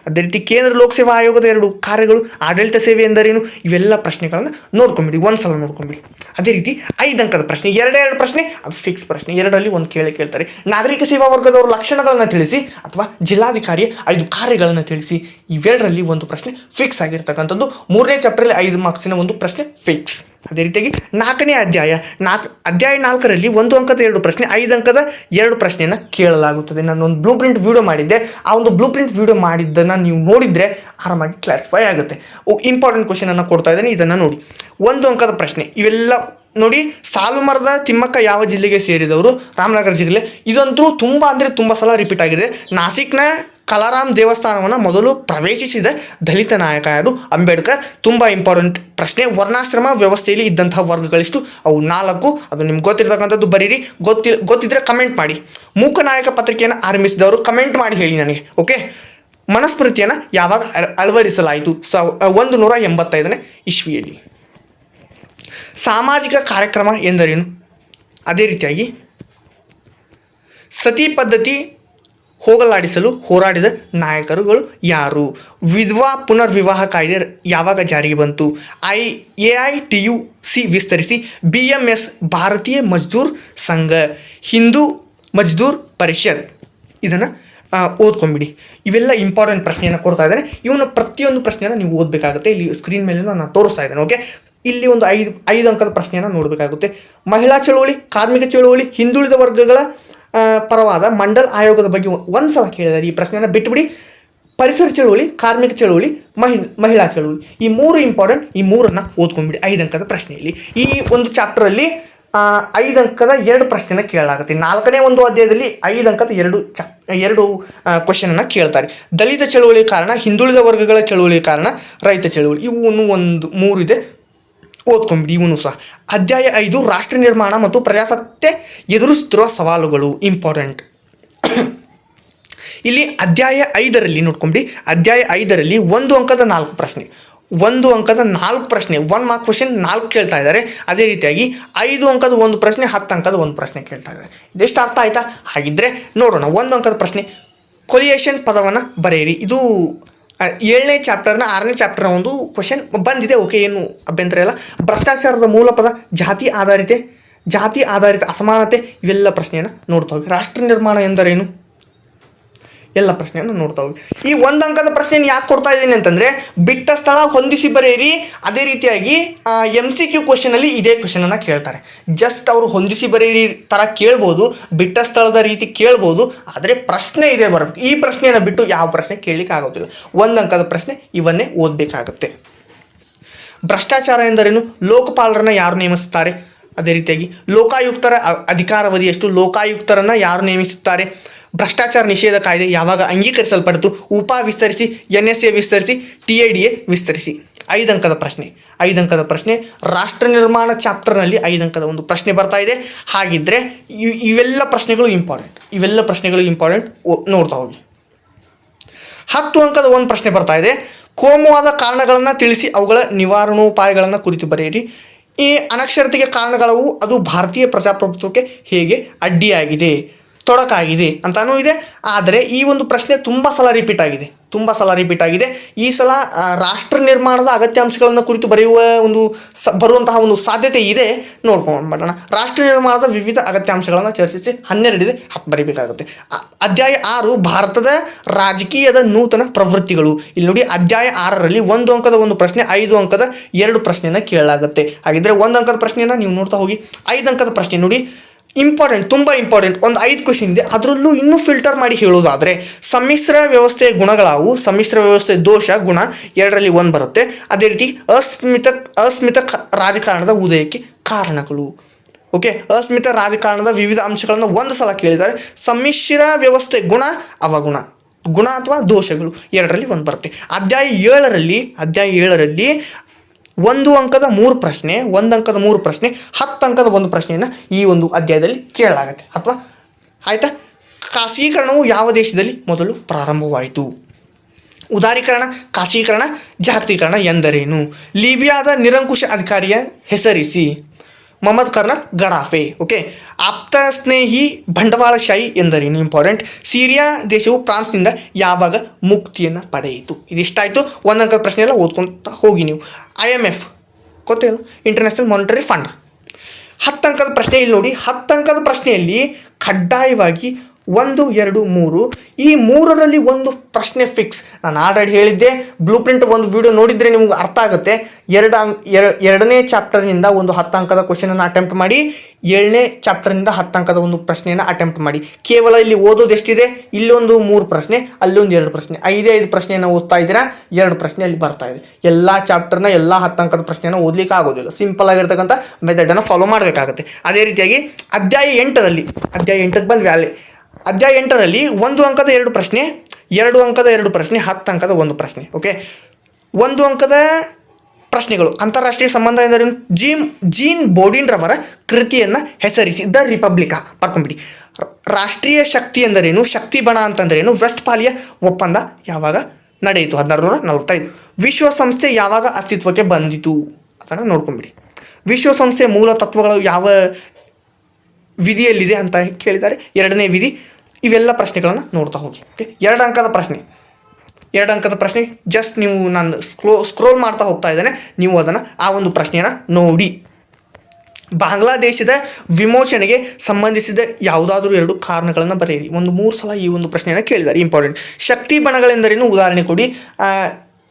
ಅದೇ ರೀತಿ ಕೇಂದ್ರ ಲೋಕಸೇವಾ ಆಯೋಗದ ಎರಡು ಕಾರ್ಯಗಳು, ಆಡಳಿತ ಸೇವೆ ಎಂದರೇನು? ಇವೆಲ್ಲ ಪ್ರಶ್ನೆಗಳನ್ನು ನೋಡ್ಕೊಂಬಿಡಿ ಒಂದು ಸಲ ನೋಡ್ಕೊಂಬಿಡಿ. ಅದೇ ರೀತಿ ಐದು ಅಂಕದ ಪ್ರಶ್ನೆ, ಎರಡೇ ಎರಡು ಪ್ರಶ್ನೆ, ಅದು ಫಿಕ್ಸ್ ಪ್ರಶ್ನೆ. ಎರಡರಲ್ಲಿ ಒಂದು ಕೇಳಿ ಕೇಳ್ತಾರೆ. ನಾಗರಿಕ ಸೇವಾ ವರ್ಗದವರ ಲಕ್ಷಣಗಳನ್ನು ತಿಳಿಸಿ ಅಥವಾ ಜಿಲ್ಲಾಧಿಕಾರಿಯ ಐದು ಕಾರ್ಯಗಳನ್ನು ತಿಳಿಸಿ. ಇವೆರಡರಲ್ಲಿ ಒಂದು ಪ್ರಶ್ನೆ ಫಿಕ್ಸ್ ಆಗಿರ್ತಕ್ಕಂಥದ್ದು. ಮೂರನೇ ಚಾಪ್ಟರಲ್ಲಿ ಐದು ಮಾರ್ಕ್ಸಿನ ಒಂದು ಪ್ರಶ್ನೆ ಫಿಕ್ಸ್ ಅದೇ ರೀತಿಯಾಗಿ ನಾಲ್ಕನೇ ಅಧ್ಯಾಯ, ನಾಲ್ಕು, ಅಧ್ಯಾಯ ನಾಲ್ಕರಲ್ಲಿ ಒಂದು ಅಂಕದ ಎರಡು ಪ್ರಶ್ನೆ, ಐದು ಅಂಕದ ಎರಡು ಪ್ರಶ್ನೆಯನ್ನು ಕೇಳಲಾಗುತ್ತದೆ. ನಾನು ಒಂದು ಬ್ಲೂ ಪ್ರಿಂಟ್ ವಿಡಿಯೋ ಮಾಡಿದ್ದೆ. ಆ ಒಂದು ಬ್ಲೂ ಪ್ರಿಂಟ್ ವೀಡಿಯೋ ಮಾಡಿದ್ದನ್ನು ನೀವು ನೋಡಿದರೆ ಆರಾಮಾಗಿ ಕ್ಲಾರಿಫೈ ಆಗುತ್ತೆ. ಇಂಪಾರ್ಟೆಂಟ್ ಕ್ವಶನನ್ನು ಕೊಡ್ತಾ ಇದ್ದೇನೆ, ಇದನ್ನು ನೋಡಿ. ಒಂದು ಅಂಕದ ಪ್ರಶ್ನೆ. ಇವೆಲ್ಲ ನೋಡಿ, ಸಾಲುಮರದ ತಿಮ್ಮಕ್ಕ ಯಾವ ಜಿಲ್ಲೆಗೆ ಸೇರಿದವರು? ರಾಮನಗರ ಜಿಲ್ಲೆ. ಇದಂತೂ ತುಂಬ ಅಂದರೆ ತುಂಬ ಸಲ ರಿಪೀಟ್ ಆಗಿದೆ. ನಾಸಿಕ್ನ ಕಲಾರಾಮ್ ದೇವಸ್ಥಾನವನ್ನು ಮೊದಲು ಪ್ರವೇಶಿಸಿದ ದಲಿತ ನಾಯಕ ಯಾರು? ಅಂಬೇಡ್ಕರ್. ತುಂಬ ಇಂಪಾರ್ಟೆಂಟ್ ಪ್ರಶ್ನೆ. ವರ್ಣಾಶ್ರಮ ವ್ಯವಸ್ಥೆಯಲ್ಲಿ ಇದ್ದಂತಹ ವರ್ಗಗಳಿಷ್ಟು. ಅವು ನಾಲ್ಕು. ಅದು ನಿಮ್ಗೆ ಗೊತ್ತಿರ್ತಕ್ಕಂಥದ್ದು ಬರೀರಿ. ಗೊತ್ತಿ, ಗೊತ್ತಿದ್ರೆ ಕಮೆಂಟ್ ಮಾಡಿ. ಮೂಕ ನಾಯಕ ಪತ್ರಿಕೆಯನ್ನು ಆರಂಭಿಸಿದವರು ಕಮೆಂಟ್ ಮಾಡಿ ಹೇಳಿ ನನಗೆ ಓಕೆ ಮನಸ್ಮೃತಿಯನ್ನು ಯಾವಾಗ ಅಳ- ಅಳವಡಿಸಲಾಯಿತು? ಸಾವ್ ಒಂದು ನೂರ ಎಂಬತ್ತೈದನೇ ಇಸ್ವಿಯಲ್ಲಿ. ಸಾಮಾಜಿಕ ಕಾರ್ಯಕ್ರಮ ಎಂದರೇನು? ಅದೇ ರೀತಿಯಾಗಿ ಸತಿ ಪದ್ಧತಿ ಹೋಗಲಾಡಿಸಲು ಹೋರಾಡಿದ ನಾಯಕರುಗಳು ಯಾರು? ವಿಧವಾ ಪುನರ್ವಿವಾಹ ಕಾಯ್ದೆ ಯಾವಾಗ ಜಾರಿಗೆ ಬಂತು? I, A I T U C ವಿಸ್ತರಿಸಿ B M S Bharatiya Mazdoor Sangh, Hindu Mazdoor ಪರಿಷತ್. ಇದನ್ನು ಓದ್ಕೊಂಬಿಡಿ. ಇವೆಲ್ಲ ಇಂಪಾರ್ಟೆಂಟ್ ಪ್ರಶ್ನೆಯನ್ನು ಕೊಡ್ತಾ ಇದ್ದಾರೆ ಇವನ್ನ ಪ್ರತಿಯೊಂದು ಪ್ರಶ್ನೆಯನ್ನು ನೀವು ಓದಬೇಕಾಗುತ್ತೆ. ಇಲ್ಲಿ ಸ್ಕ್ರೀನ್ ಮೇಲೆ ನಾನು ತೋರಿಸ್ತಾ ಇದ್ದೇನೆ ಓಕೆ ಇಲ್ಲಿ ಒಂದು ಐದು ಐದು ಅಂಕದ ಪ್ರಶ್ನೆಯನ್ನು ನೋಡಬೇಕಾಗುತ್ತೆ. ಮಹಿಳಾ ಚಳುವಳಿ, ಕಾರ್ಮಿಕ ಚಳುವಳಿ, ಹಿಂದುಳಿದ ವರ್ಗಗಳ ಪರವಾದ ಮಂಡಲ್ ಆಯೋಗದ ಬಗ್ಗೆ ಒಂದು ಸಲ ಕೇಳಿದ್ದಾರೆ ಈ ಪ್ರಶ್ನೆಯನ್ನು ಬಿಟ್ಟುಬಿಡಿ ಪರಿಸರ ಚಳುವಳಿ, ಕಾರ್ಮಿಕ ಚಳುವಳಿ, ಮಹಿ, ಮಹಿಳಾ ಚಳುವಳಿ. ಈ ಮೂರು ಇಂಪಾರ್ಟೆಂಟ್ ಈ ಮೂರನ್ನು ಓದ್ಕೊಂಡ್ಬಿಡಿ ಐದು ಅಂಕದ ಪ್ರಶ್ನೆಯಲ್ಲಿ. ಈ ಒಂದು ಚಾಪ್ಟರಲ್ಲಿ ಐದು ಅಂಕದ ಎರಡು ಪ್ರಶ್ನೆನ ಕೇಳಲಾಗುತ್ತೆ. ನಾಲ್ಕನೇ ಒಂದು ಅಧ್ಯಾಯದಲ್ಲಿ ಐದು ಅಂಕದ ಎರಡು ಚ ಎರಡು ಕ್ವಶನನ್ನು ಕೇಳ್ತಾರೆ. ದಲಿತ ಚಳುವಳಿ ಕಾರಣ, ಹಿಂದುಳಿದ ವರ್ಗಗಳ ಚಳುವಳಿ ಕಾರಣ, ರೈತ ಚಳುವಳಿ. ಇವನು ಒಂದು, ಮೂರು ಇದೆ. ಓದ್ಕೊಂಬಿಡಿ, ಇವನು ಸಹ. ಅಧ್ಯಾಯ ಐದು, ರಾಷ್ಟ್ರ ನಿರ್ಮಾಣ ಮತ್ತು ಪ್ರಜಾಸತ್ತೆ ಎದುರಿಸುತ್ತಿರುವ ಸವಾಲುಗಳು. ಇಂಪಾರ್ಟೆಂಟ್ ಇಲ್ಲಿ ಅಧ್ಯಾಯ ಐದರಲ್ಲಿ, ನೋಡ್ಕೊಂಬಿಡಿ. ಅಧ್ಯಾಯ ಐದರಲ್ಲಿ ಒಂದು ಅಂಕದ ನಾಲ್ಕು ಪ್ರಶ್ನೆ. ಒಂದು ಅಂಕದ ನಾಲ್ಕು ಪ್ರಶ್ನೆ ಒನ್ ಮಾರ್ಕ್ ಕ್ವಶನ್ ನಾಲ್ಕು ಕೇಳ್ತಾ ಇದ್ದಾರೆ. ಅದೇ ರೀತಿಯಾಗಿ ಐದು ಅಂಕದ ಒಂದು ಪ್ರಶ್ನೆ, ಹತ್ತು ಅಂಕದ ಒಂದು ಪ್ರಶ್ನೆ ಕೇಳ್ತಾ ಇದ್ದಾರೆ. ಇದೆಷ್ಟು ಅರ್ಥ ಆಯ್ತಾ? ಹಾಗಿದ್ರೆ ನೋಡೋಣ, ಒಂದು ಅಂಕದ ಪ್ರಶ್ನೆ. ಕೊಲಿಯೇಷನ್ ಪದವನ್ನು ಬರೆಯಿರಿ. ಇದು ಏಳನೇ ಚಾಪ್ಟರ್ನ ಆರನೇ ಚಾಪ್ಟರ್ನ ಒಂದು ಕ್ವಶನ್ ಬಂದಿದೆ. ಓಕೆ ಏನು ಅಭ್ಯಂತರ ಇಲ್ಲ. ಭ್ರಷ್ಟಾಚಾರದ ಮೂಲ ಪದ ಜಾತಿ ಆಧಾರಿತ ಜಾತಿ ಆಧಾರಿತ ಅಸಮಾನತೆ ಇವೆಲ್ಲ ಪ್ರಶ್ನೆಯನ್ನು ನೋಡ್ತಾ ಹೋಗಿ. ರಾಷ್ಟ್ರ ನಿರ್ಮಾಣ ಎಂದರೇನು? ಎಲ್ಲ ಪ್ರಶ್ನೆಯನ್ನು ನೋಡ್ತಾ ಹೋಗಿ. ಈ ಒಂದು ಅಂಕದ ಪ್ರಶ್ನೆಯನ್ನು ಯಾಕೆ ಕೊಡ್ತಾ ಇದ್ದೀನಿ ಅಂತಂದರೆ, ಬಿಟ್ಟ ಸ್ಥಳ ಹೊಂದಿಸಿ ಬರೆಯಿರಿ. ಅದೇ ರೀತಿಯಾಗಿ ಎಂ ಸಿ ಕ್ಯೂ ಕ್ವಶನಲ್ಲಿ ಇದೇ ಕ್ವಶನನ್ನು ಕೇಳ್ತಾರೆ. ಜಸ್ಟ್ ಅವರು ಹೊಂದಿಸಿ ಬರೆಯಿರಿ ಥರ ಕೇಳ್ಬೋದು, ಬಿಟ್ಟ ಸ್ಥಳದ ರೀತಿ ಕೇಳ್ಬೋದು, ಆದರೆ ಪ್ರಶ್ನೆ ಇದೆ ಬರಬೇಕು. ಈ ಪ್ರಶ್ನೆಯನ್ನು ಬಿಟ್ಟು ಯಾವ ಪ್ರಶ್ನೆ ಕೇಳಲಿಕ್ಕೆ ಆಗೋದಿಲ್ಲ. ಒಂದು ಅಂಕದ ಪ್ರಶ್ನೆ ಇವನ್ನೇ ಓದಬೇಕಾಗುತ್ತೆ. ಭ್ರಷ್ಟಾಚಾರ ಎಂದರೇನು? ಲೋಕಪಾಲರನ್ನ ಯಾರು ನೇಮಿಸುತ್ತಾರೆ? ಅದೇ ರೀತಿಯಾಗಿ ಲೋಕಾಯುಕ್ತರ ಅಧಿಕಾರಾವಧಿ ಎಷ್ಟು ಲೋಕಾಯುಕ್ತರನ್ನು ಯಾರು ನೇಮಿಸುತ್ತಾರೆ? ಭ್ರಷ್ಟಾಚಾರ ನಿಷೇಧ ಕಾಯ್ದೆ ಯಾವಾಗ ಅಂಗೀಕರಿಸಲ್ಪಡ್ತು ಉಪ ವಿಸ್ತರಿಸಿ ಎನ್ ಎಸ್ ಎ ವಿಸ್ತರಿಸಿ, ಟಿ ಐ ಡಿ ಎ ವಿಸ್ತರಿಸಿ. ಐದು ಅಂಕದ ಪ್ರಶ್ನೆ. ಐದು ಅಂಕದ ಪ್ರಶ್ನೆ, ರಾಷ್ಟ್ರ ನಿರ್ಮಾಣ ಚಾಪ್ಟರ್ನಲ್ಲಿ ಐದು ಅಂಕದ ಒಂದು ಪ್ರಶ್ನೆ ಬರ್ತಾ ಇದೆ. ಹಾಗಿದ್ದರೆ ಇವೆಲ್ಲ ಪ್ರಶ್ನೆಗಳು ಇಂಪಾರ್ಟೆಂಟ್ ಇವೆಲ್ಲ ಪ್ರಶ್ನೆಗಳು ಇಂಪಾರ್ಟೆಂಟ್ ನೋಡ್ತಾ ಹೋಗಿ. ಹತ್ತು ಅಂಕದ ಒಂದು ಪ್ರಶ್ನೆ ಬರ್ತಾ ಇದೆ. ಕೋಮುವಾದ ಕಾರಣಗಳನ್ನು ತಿಳಿಸಿ ಅವುಗಳ ನಿವಾರಣೋಪಾಯಗಳನ್ನು ಕುರಿತು ಬರೆಯಿರಿ. ಈ ಅನಕ್ಷರತೆಗೆ ಕಾರಣಗಳವು, ಅದು ಭಾರತೀಯ ಪ್ರಜಾಪ್ರಭುತ್ವಕ್ಕೆ ಹೇಗೆ ಅಡ್ಡಿಯಾಗಿದೆ? ತೊಡಕಾಗಿದೆ ಅಂತಾನೂ ಇದೆ. ಆದರೆ ಈ ಒಂದು ಪ್ರಶ್ನೆ ತುಂಬ ಸಲ ರಿಪೀಟ್ ಆಗಿದೆ. ತುಂಬ ಸಲ ರಿಪೀಟ್ ಆಗಿದೆ. ಈ ಸಲ ರಾಷ್ಟ್ರ ನಿರ್ಮಾಣದ ಅಗತ್ಯಾಂಶಗಳನ್ನು ಕುರಿತು ಬರೆಯುವ ಒಂದು ಸ, ಬರುವಂತಹ ಒಂದು ಸಾಧ್ಯತೆ ಇದೆ. ನೋಡ್ಕೊಂಡು ಬರೋಣ. ರಾಷ್ಟ್ರ ನಿರ್ಮಾಣದ ವಿವಿಧ ಅಗತ್ಯಾಂಶಗಳನ್ನು ಚರ್ಚಿಸಿ ಹನ್ನೆರಡಿದೆ ಹತ್ತು ಬರೀಬೇಕಾಗುತ್ತೆ. ಅಧ್ಯಾಯ ಆರು, ಭಾರತದ ರಾಜಕೀಯದ ನೂತನ ಪ್ರವೃತ್ತಿಗಳು. ಇಲ್ಲಿ ನೋಡಿ, ಅಧ್ಯಾಯ ಆರರಲ್ಲಿ ಒಂದು ಅಂಕದ ಒಂದು ಪ್ರಶ್ನೆ, ಐದು ಅಂಕದ ಎರಡು ಪ್ರಶ್ನೆಯನ್ನು ಕೇಳಲಾಗುತ್ತೆ. ಹಾಗಿದ್ರೆ ಒಂದು ಅಂಕದ ಪ್ರಶ್ನೆಯನ್ನು ನೀವು ನೋಡ್ತಾ ಹೋಗಿ. ಐದು ಅಂಕದ ಪ್ರಶ್ನೆ ನೋಡಿ. ಇಂಪಾರ್ಟೆಂಟ್ ತುಂಬ ಇಂಪಾರ್ಟೆಂಟ್ ಒಂದು ಐದು ಕ್ವಶನ್ ಇದೆ. ಅದರಲ್ಲೂ ಇನ್ನೂ ಫಿಲ್ಟರ್ ಮಾಡಿ ಹೇಳೋದಾದರೆ, ಸಮ್ಮಿಶ್ರ ವ್ಯವಸ್ಥೆಯ ಗುಣಗಳಾವು, ಸಮ್ಮಿಶ್ರ ವ್ಯವಸ್ಥೆ ದೋಷ, ಗುಣ ಎರಡರಲ್ಲಿ ಒಂದು ಬರುತ್ತೆ. ಅದೇ ರೀತಿ ಅಸ್ಮಿತ ಅಸ್ಮಿತ ರಾಜಕಾರಣದ ಉದಯಕ್ಕೆ ಕಾರಣಗಳು. ಓಕೆ ಅಸ್ಮಿತ ರಾಜಕಾರಣದ ವಿವಿಧ ಅಂಶಗಳನ್ನು ಒಂದು ಸಲ ಕೇಳಿದ್ದಾರೆ ಸಮ್ಮಿಶ್ರ ವ್ಯವಸ್ಥೆ ಗುಣ, ಅವಗುಣ. ಗುಣ ಅಥವಾ ದೋಷಗಳು ಎರಡರಲ್ಲಿ ಒಂದು ಬರುತ್ತೆ. ಅಧ್ಯಾಯ ಏಳರಲ್ಲಿ ಅಧ್ಯಾಯ ಏಳರಲ್ಲಿ ಒಂದು ಅಂಕದ ಮೂರು ಪ್ರಶ್ನೆ, ಒಂದು ಅಂಕದ ಮೂರು ಪ್ರಶ್ನೆ, ಹತ್ತು ಅಂಕದ ಒಂದು ಪ್ರಶ್ನೆಯನ್ನು ಈ ಒಂದು ಅಧ್ಯಾಯದಲ್ಲಿ ಕೇಳಲಾಗುತ್ತೆ. ಅಥವಾ ಆಯಿತಾ? ಖಾಸಗೀಕರಣವು ಯಾವ ದೇಶದಲ್ಲಿ ಮೊದಲು ಪ್ರಾರಂಭವಾಯಿತು? ಉದಾರೀಕರಣ, ಖಾಸಗೀಕರಣ, ಜಾಗತೀಕರಣ ಎಂದರೇನು? ಲಿಬಿಯಾದ ನಿರಂಕುಶ ಅಧಿಕಾರಿಯ ಹೆಸರಿಸಿ. ಮೊಹಮ್ಮದ್ ಕರ್ನಲ್ ಗಡಾಫೆ ಓಕೆ ಆಪ್ತ ಸ್ನೇಹಿ ಬಂಡವಾಳಶಾಹಿ ಎಂದರೇನು ಇಂಪಾರ್ಟೆಂಟ್ ಸಿರಿಯಾ ದೇಶವು ಫ್ರಾನ್ಸ್ನಿಂದ ಯಾವಾಗ ಮುಕ್ತಿಯನ್ನು ಪಡೆಯಿತು? ಇದಿಷ್ಟಾಯಿತು. ಒಂದು ಅಂಕದ ಪ್ರಶ್ನೆ ಎಲ್ಲ ಓದ್ಕೊತಾ ಹೋಗಿ ನೀವು. ಐ ಎಂ ಎಫ್ ಗೊತ್ತೇನು ಇಂಟರ್ನ್ಯಾಷನಲ್ ಮಾನಿಟರಿ ಫಂಡ್ ಹತ್ತು ಅಂಕದ ಪ್ರಶ್ನೆ ಇಲ್ಲಿ ನೋಡಿ. ಹತ್ತು ಅಂಕದ ಪ್ರಶ್ನೆಯಲ್ಲಿ ಕಡ್ಡಾಯವಾಗಿ ಒಂದು, ಎರಡು, ಮೂರು. ಈ ಮೂರರಲ್ಲಿ ಒಂದು ಪ್ರಶ್ನೆ ಫಿಕ್ಸ್ ನಾನು ಆಲ್ರೆಡಿ ಹೇಳಿದ್ದೆ. ಬ್ಲೂ ಪ್ರಿಂಟ್ ಒಂದು ವಿಡಿಯೋ ನೋಡಿದರೆ ನಿಮ್ಗೆ ಅರ್ಥ ಆಗುತ್ತೆ. ಎರಡು ಅಂಕ್, ಎರ- ಎರಡನೇ ಚಾಪ್ಟರ್ನಿಂದ ಒಂದು ಹತ್ತು ಅಂಕದ ಕ್ವಶನನ್ನು ಅಟೆಂಪ್ಟ್ ಮಾಡಿ, ಏಳನೇ ಚಾಪ್ಟರ್ನಿಂದ ಹತ್ತು ಅಂಕದ ಒಂದು ಪ್ರಶ್ನೆಯನ್ನು ಅಟೆಂಪ್ಟ್ ಮಾಡಿ. ಕೇವಲ ಇಲ್ಲಿ ಓದೋದು ಎಷ್ಟಿದೆ? ಇಲ್ಲೊಂದು ಮೂರು ಪ್ರಶ್ನೆ ಅಲ್ಲೊಂದು ಎರಡು ಪ್ರಶ್ನೆ. ಐದೇ, ಐದು ಪ್ರಶ್ನೆಯನ್ನು ಓದ್ತಾ ಇದ್ದೀರಾ? ಎರಡು ಪ್ರಶ್ನೆ ಅಲ್ಲಿ ಬರ್ತಾ ಇದೆ. ಎಲ್ಲ ಚಾಪ್ಟರ್ನ ಎಲ್ಲ ಹತ್ತು ಅಂಕದ ಪ್ರಶ್ನೆಯನ್ನು ಓದಲಿಕ್ಕೆ ಆಗೋದಿಲ್ಲ. ಸಿಂಪಲ್ ಆಗಿರ್ತಕ್ಕಂಥ ಮೆಥಡನ್ನು ಫಾಲೋ ಮಾಡಬೇಕಾಗುತ್ತೆ. ಅದೇ ರೀತಿಯಾಗಿ ಅಧ್ಯಾಯ ಎಂಟರಲ್ಲಿ, ಅಧ್ಯಾಯ ಎಂಟಕ್ಕೆ ಬಂದ್ವಿ ಅಲ್ಲಿ. ಅಧ್ಯಾಯ ಎಂಟರಲ್ಲಿ ಒಂದು ಅಂಕದ ಎರಡು ಪ್ರಶ್ನೆ, ಎರಡು ಅಂಕದ ಎರಡು ಪ್ರಶ್ನೆ, ಹತ್ತು ಅಂಕದ ಒಂದು ಪ್ರಶ್ನೆ ಓಕೆ ಒಂದು ಅಂಕದ ಪ್ರಶ್ನೆಗಳು. ಅಂತಾರಾಷ್ಟ್ರೀಯ ಸಂಬಂಧ ಎಂದರೇನು ಜೀಮ್, ಜೀನ್ ಬೋಡಿನ್ ರವರ ಕೃತಿಯನ್ನು ಹೆಸರಿಸಿ ದ ರಿಪಬ್ಲಿಕಾ. ಬರ್ಕೊಂಬಿಡಿ ರ- ರಾಷ್ಟ್ರೀಯ ಶಕ್ತಿ ಎಂದರೇನು ಶಕ್ತಿ ಬಣ ಅಂತಂದರೇನು ವೆಸ್ಟ್ ಪಾಲಿಯ ಒಪ್ಪಂದ ಯಾವಾಗ ನಡೆಯಿತು? ಹದಿನಾರು ನೂರ ನಲವತ್ತೈದು. ವಿಶ್ವಸಂಸ್ಥೆ ಯಾವಾಗ ಅಸ್ತಿತ್ವಕ್ಕೆ ಬಂದಿತು? ಅದನ್ನು ನೋಡ್ಕೊಂಬಿಡಿ. ವಿಶ್ವಸಂಸ್ಥೆ ಮೂಲ ತತ್ವಗಳು ಯಾವ ವಿಧಿಯಲ್ಲಿದೆ ಅಂತ ಕೇಳಿದ್ದಾರೆ? ಎರಡನೇ ವಿಧಿ ಇವೆಲ್ಲ ಪ್ರಶ್ನೆಗಳನ್ನು ನೋಡ್ತಾ ಹೋಗಿ ಓಕೆ ಎರಡು ಅಂಕದ ಪ್ರಶ್ನೆ. ಎರಡು ಅಂಕದ ಪ್ರಶ್ನೆ ಜಸ್ಟ್ ನೀವು ನಾನು ಸ್ಕ್ರೋ ಸ್ಕ್ರೋಲ್ ಮಾಡ್ತಾ ಹೋಗ್ತಾ ಇದ್ದೇನೆ, ನೀವು ಅದನ್ನು ಆ ಒಂದು ಪ್ರಶ್ನೆಯನ್ನು ನೋಡಿ. ಬಾಂಗ್ಲಾದೇಶದ ವಿಮೋಚನೆಗೆ ಸಂಬಂಧಿಸಿದ ಯಾವುದಾದ್ರೂ ಎರಡು ಕಾರಣಗಳನ್ನು ಬರೆಯಿರಿ. ಒಂದು ಮೂರು ಸಲ ಈ ಒಂದು ಪ್ರಶ್ನೆಯನ್ನು ಕೇಳಿದ್ದಾರೆ ಇಂಪಾರ್ಟೆಂಟ್ ಶಕ್ತಿ ಬಣಗಳೆಂದರೇನು? ಉದಾಹರಣೆ ಕೊಡಿ.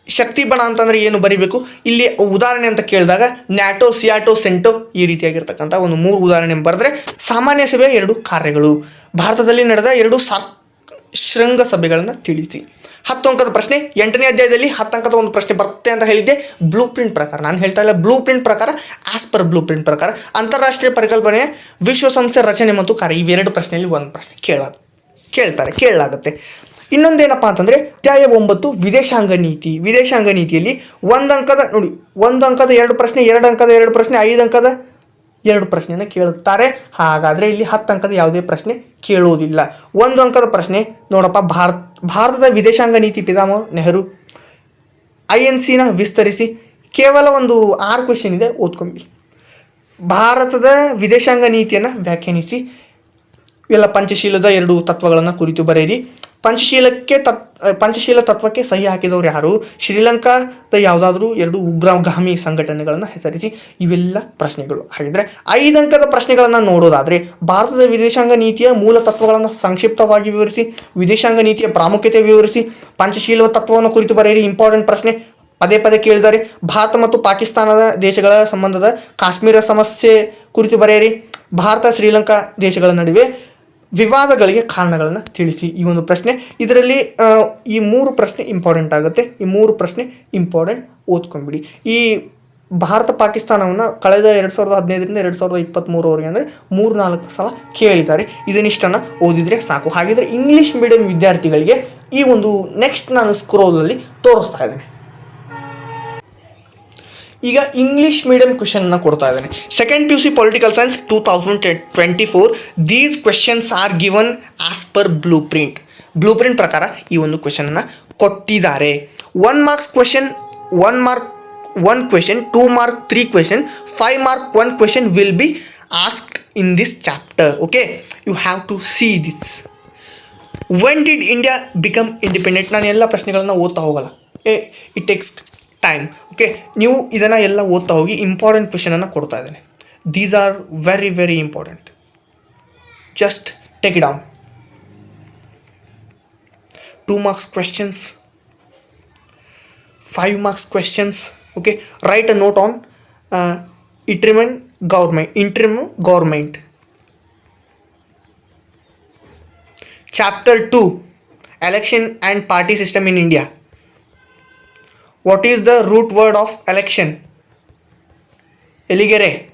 ಶಕ್ತಿ ಬಣ ಅಂತಂದರೆ ಏನು ಬರಿಬೇಕು? ಇಲ್ಲಿ ಉದಾಹರಣೆ ಅಂತ ಕೇಳಿದಾಗ ನ್ಯಾಟೋ ಸಿಯಾಟೋ ಸೆಂಟೋ ಈ ರೀತಿಯಾಗಿರ್ತಕ್ಕಂಥ ಒಂದು ಮೂರು ಉದಾಹರಣೆ ಬರೆದ್ರೆ ಸಾಮಾನ್ಯ ಸಭೆಯ ಎರಡು ಕಾರ್ಯಗಳು. ಭಾರತದಲ್ಲಿ ನಡೆದ ಎರಡು ಸಾಕ್ ಶೃಂಗ ಸಭೆಗಳನ್ನು ತಿಳಿಸಿ. ಹತ್ತು ಅಂಕದ ಪ್ರಶ್ನೆ, ಎಂಟನೇ ಅಧ್ಯಾಯದಲ್ಲಿ ಹತ್ತು ಅಂಕದ ಒಂದು ಪ್ರಶ್ನೆ ಬರುತ್ತೆ ಅಂತ ಹೇಳಿದ್ದೆ. ಬ್ಲೂ ಪ್ರಿಂಟ್ ಪ್ರಕಾರ. ನಾನು ಹೇಳ್ತಾ ಇಲ್ಲ ಬ್ಲೂ ಪ್ರಿಂಟ್ ಪ್ರಕಾರ ಆಸ್ ಪರ್ ಬ್ಲೂ ಪ್ರಿಂಟ್ ಪ್ರಕಾರ. ಅಂತಾರಾಷ್ಟ್ರೀಯ ಪರಿಕಲ್ಪನೆ, ವಿಶ್ವಸಂಸ್ಥೆ ರಚನೆ ಮತ್ತು ಕಾರ್ಯ, ಇವೆರಡು ಪ್ರಶ್ನೆಯಲ್ಲಿ ಒಂದು ಪ್ರಶ್ನೆ ಕೇಳ, ಕೇಳ್ತಾರೆ, ಕೇಳಲಾಗುತ್ತೆ. ಇನ್ನೊಂದೇನಪ್ಪ ಅಂತಂದರೆ, ಅಧ್ಯಾಯ ಒಂಬತ್ತು, ವಿದೇಶಾಂಗ ನೀತಿ. ವಿದೇಶಾಂಗ ನೀತಿಯಲ್ಲಿ ಒಂದು ಅಂಕದ, ನೋಡಿ, ಒಂದು ಅಂಕದ ಎರಡು ಪ್ರಶ್ನೆ, ಎರಡು ಅಂಕದ ಎರಡು ಪ್ರಶ್ನೆ, ಐದು ಅಂಕದ ಎರಡು ಪ್ರಶ್ನೆನ ಕೇಳುತ್ತಾರೆ. ಹಾಗಾದರೆ ಇಲ್ಲಿ ಹತ್ತು ಅಂಕದ ಯಾವುದೇ ಪ್ರಶ್ನೆ ಕೇಳುವುದಿಲ್ಲ. ಒಂದು ಅಂಕದ ಪ್ರಶ್ನೆ ನೋಡಪ್ಪ, ಭಾರತ, ಭಾರತದ ವಿದೇಶಾಂಗ ನೀತಿ ಪಿತಾಮಹ ನೆಹರು. ಐ ಎನ್ ಸಿನ ವಿಸ್ತರಿಸಿ ಕೇವಲ ಒಂದು ಆರು ಕ್ವೆಶನ್ ಇದೆ ಓದ್ಕೊಂಬಿ ಭಾರತದ ವಿದೇಶಾಂಗ ನೀತಿಯನ್ನು ವ್ಯಾಖ್ಯಾನಿಸಿ. ಎಲ್ಲ ಪಂಚಶೀಲದ ಎರಡು ತತ್ವಗಳನ್ನು ಕುರಿತು ಬರೆಯಿರಿ. ಪಂಚಶೀಲಕ್ಕೆ ತತ್ ಪಂಚಶೀಲ ತತ್ವಕ್ಕೆ ಸಹಿ ಹಾಕಿದವರು ಯಾರು? ಶ್ರೀಲಂಕಾದ ಯಾವುದಾದ್ರೂ ಎರಡು ಉಗ್ರಗಾಮಿ ಸಂಘಟನೆಗಳನ್ನು ಹೆಸರಿಸಿ ಇವೆಲ್ಲ ಪ್ರಶ್ನೆಗಳು. ಹಾಗಿದ್ರೆ ಐದು ಅಂಕದ ಪ್ರಶ್ನೆಗಳನ್ನು ನೋಡೋದಾದರೆ ಭಾರತದ ವಿದೇಶಾಂಗ ನೀತಿಯ ಮೂಲ ತತ್ವಗಳನ್ನು ಸಂಕ್ಷಿಪ್ತವಾಗಿ ವಿವರಿಸಿ, ವಿದೇಶಾಂಗ ನೀತಿಯ ಪ್ರಾಮುಖ್ಯತೆ ವಿವರಿಸಿ, ಪಂಚಶೀಲ ತತ್ವವನ್ನು ಕುರಿತು ಬರೆಯಿರಿ. ಇಂಪಾರ್ಟೆಂಟ್ ಪ್ರಶ್ನೆ. ಪದೇ ಪದೇ ಕೇಳಿದ್ದಾರೆ ಭಾರತ ಮತ್ತು ಪಾಕಿಸ್ತಾನದ ದೇಶಗಳ ಸಂಬಂಧದ ಕಾಶ್ಮೀರ ಸಮಸ್ಯೆ ಕುರಿತು ಬರೆಯಿರಿ. ಭಾರತ, ಶ್ರೀಲಂಕಾ ದೇಶಗಳ ನಡುವೆ ವಿವಾದಗಳಿಗೆ ಕಾರಣಗಳನ್ನು ತಿಳಿಸಿ ಈ ಒಂದು ಪ್ರಶ್ನೆ. ಇದರಲ್ಲಿ ಈ ಮೂರು ಪ್ರಶ್ನೆ ಇಂಪಾರ್ಟೆಂಟ್ ಆಗುತ್ತೆ. ಈ ಮೂರು ಪ್ರಶ್ನೆ ಇಂಪಾರ್ಟೆಂಟ್ ಓದ್ಕೊಂಬಿಡಿ ಈ ಭಾರತ ಪಾಕಿಸ್ತಾನವನ್ನು ಕಳೆದ ಎರಡು ಸಾವಿರದ ಹದಿನೈದರಿಂದ ಎರಡು ಸಾವಿರದ ಇಪ್ಪತ್ತ್ಮೂರವರೆಗೆ ಅಂದರೆ ಮೂರು ನಾಲ್ಕು ಸಲ ಕೇಳಿದ್ದಾರೆ. ಇದನ್ನಿಷ್ಟನ್ನು ಓದಿದರೆ ಸಾಕು. ಹಾಗಿದ್ರೆ ಇಂಗ್ಲೀಷ್ ಮೀಡಿಯಂ ವಿದ್ಯಾರ್ಥಿಗಳಿಗೆ ಈ ಒಂದು ನೆಕ್ಸ್ಟ್ ನಾನು ಸ್ಕ್ರೋಲಲ್ಲಿ ತೋರಿಸ್ತಾ ಇದ್ದೇನೆ. ಈಗ ಇಂಗ್ಲೀಷ್ ಮೀಡಿಯಂ ಕ್ವೆಶನ್ನ ಕೊಡ್ತಾ ಇದ್ದೇನೆ. Second P U C political science two thousand twenty four these questions are given as per blueprint blueprint ಪ್ರಕಾರ ಈ ಒಂದು ಕ್ವೆಶನನ್ನು ಕೊಟ್ಟಿದ್ದಾರೆ. One marks question one mark one question two mark three question five mark one question will be asked in this chapter okay you have to see this when did India become independent ನಾನು ಎಲ್ಲ ಪ್ರಶ್ನೆಗಳನ್ನ ಓದ್ತಾ ಹೋಗಲ್ಲ. ಏ it takes time okay ನೀವು ಇದನ್ನು ಎಲ್ಲ ಓದ್ತಾ ಹೋಗಿ ಇಂಪಾರ್ಟೆಂಟ್ ಕ್ವೆಶನನ್ನು ಕೊಡ್ತಾ ಇದ್ದೇನೆ. These are very very important just take down two marks questions five marks questions okay write a note on interim government interim government chapter 2 Election and Party System in India. What is the root word of election? Eligere.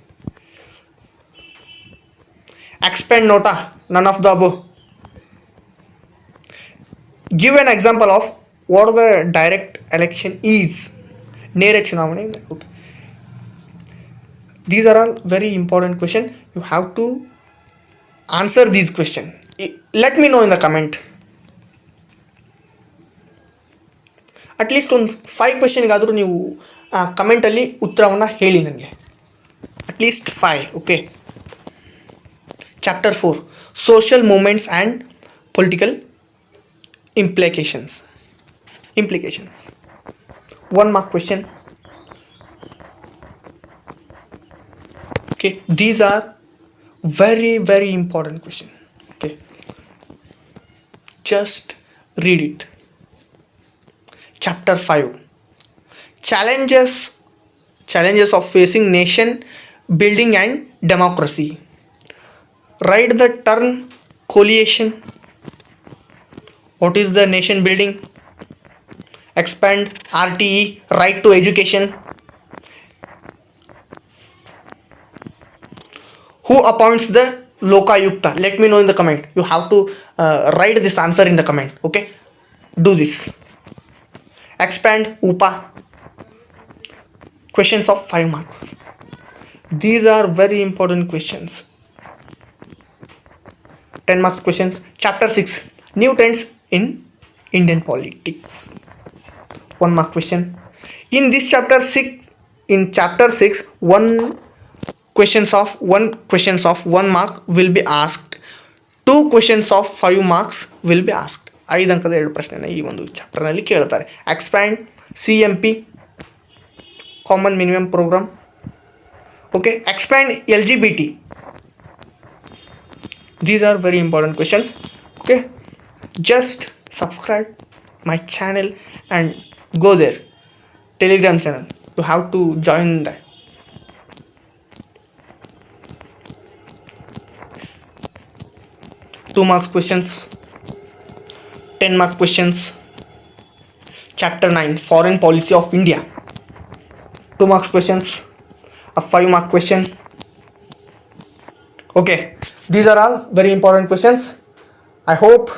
Expand nota. None of the above. Give an example of what the direct election is. Okay. These are all very important questions. You have to answer these questions. Let me know in the comment. At least ಒಂದು ಫೈವ್ ಕ್ವೆಶನ್ಗಾದರೂ ನೀವು ಕಮೆಂಟಲ್ಲಿ ಉತ್ತರವನ್ನು ಹೇಳಿ ನನಗೆ at least five okay chapter four social movements and political implications implications one mark question okay, these are very very important question. Okay? Just read it. Chapter 5 challenges challenges of facing nation building and democracy. Write the term coalition. What is the nation building? Expand rte right to education. Who appoints the lokayukta let me know in the comment. You have to uh, write this answer in the comment okay? Do this expand upa. Questions of 5 marks. These are very important questions. 10 marks questions. Chapter 6 new trends in indian politics. 1 mark question. In this chapter 6 in chapter 6 one questions of one questions of one mark will be asked. Two questions of five marks will be asked ಐದು ಅಂಕದ ಎರಡು ಪ್ರಶ್ನೆನ ಈ ಒಂದು ಚಾಪ್ಟರ್ನಲ್ಲಿ ಕೇಳ್ತಾರೆ. Expand C M P common minimum programme okay expand L G B T these are very important questions okay just subscribe my channel and go there Telegram channel you have to join the two marks questions. 10 mark questions. Chapter 9 foreign policy of india. Two marks questions a five mark question. Okay these are all very important questions. I hope